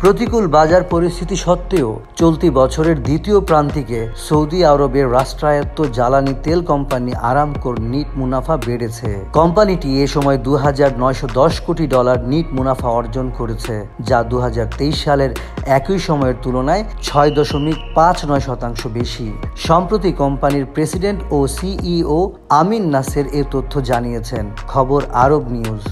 প্রতিকূল বাজার পরিস্থিতি সত্ত্বেও চলতি বছরের দ্বিতীয় প্রান্তিকে সৌদি আরবের রাষ্ট্রায়ত্ত জ্বালানি তেল কোম্পানি আরামকোর নিট মুনাফা বেড়েছে। কোম্পানিটি এ সময় দু হাজার নয়শো দশ কোটি ডলার নিট মুনাফা অর্জন করেছে, যা দু হাজার তেইশ সালের একই সময়ের তুলনায় ছয় দশমিক পাঁচ নয় শতাংশ বেশি। সম্প্রতি কোম্পানির প্রেসিডেন্ট ও সিইও আমিন নাসের এ তথ্য জানিয়েছেন। খবর আরব নিউজ।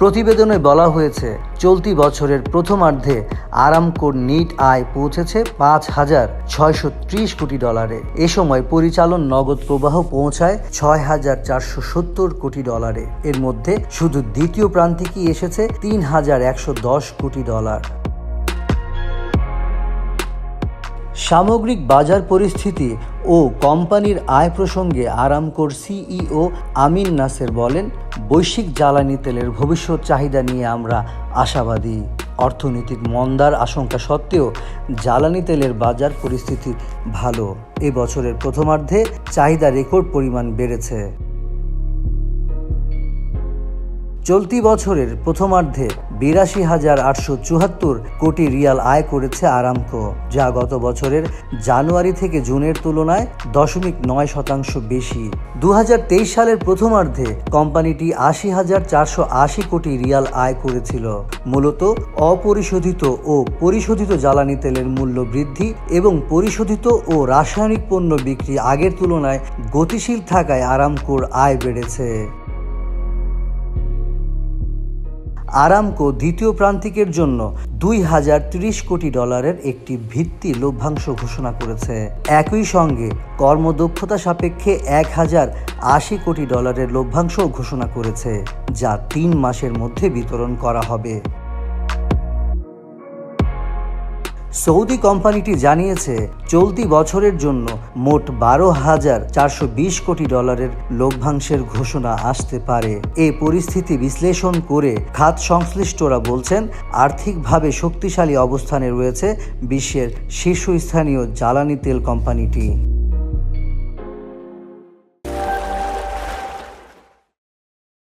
প্রতিবেদনে বলা হয়েছে, চলতি বছরের প্রথমার্ধে আরামকোর নিট আয় পৌঁছেছে পাঁচ হাজার ছয়শো ত্রিশ কোটি ডলারে। এ সময় পরিচালন নগদ প্রবাহ পৌঁছায় ছয় হাজার চারশো সত্তর কোটি ডলারে। এর মধ্যে শুধু দ্বিতীয় প্রান্তিকই এসেছে তিন হাজার একশো দশ কোটি ডলার। সামগ্রিক বাজার পরিস্থিতি ও কোম্পানির আয় প্রসঙ্গে আরামকোর সিইও আমিন নাসের বলেন, বৈশ্বিক জ্বালানি তেলের ভবিষ্যৎ চাহিদা নিয়ে আমরা আশাবাদী। অর্থনৈতিক মন্দার আশঙ্কা সত্ত্বেও জ্বালানি তেলের বাজার পরিস্থিতি ভালো। এ বছরের প্রথমার্ধে চাহিদা রেকর্ড পরিমাণ বেড়েছে। চলতি বছরের প্রথমার্ধে বিরাশি হাজার আটশো চুয়াত্তর কোটি রিয়াল আয় করেছে আরামকো, যা গত বছরের জানুয়ারি থেকে জুনের তুলনায় দশমিক নয় শতাংশ বেশি। দু হাজার তেইশ সালের প্রথমার্ধে কোম্পানিটি আশি হাজার চারশো আশি কোটি রিয়াল আয় করেছিল। মূলত অপরিশোধিত ও পরিশোধিত জ্বালানি তেলের মূল্য বৃদ্ধি এবং পরিশোধিত ও রাসায়নিক পণ্য বিক্রি আগের তুলনায় গতিশীল থাকায় আরামকোর আয় বেড়েছে। আরামকো দ্বিতীয় প্রান্তিকের জন্য দুই হাজার তিরিশ কোটি ডলারের একটি ভিত্তি লভ্যাংশ ঘোষণা করেছে। একই সঙ্গে কর্মদক্ষতা সাপেক্ষে এক হাজার আশি কোটি ডলারের লভ্যাংশও ঘোষণা করেছে, যা তিন মাসের মধ্যে বিতরণ করা হবে। সৌদি কোম্পানিটি জানিয়েছে, চলতি বছরের জন্য মোট বারো হাজার চারশো বিশ কোটি ডলারের লভ্যাংশের ঘোষণা আসতে পারে। এ পরিস্থিতি বিশ্লেষণ করে খাত সংশ্লিষ্টরা বলছেন, আর্থিকভাবে শক্তিশালী অবস্থানে রয়েছে বিশ্বের শীর্ষস্থানীয় জ্বালানি তেল কোম্পানিটি।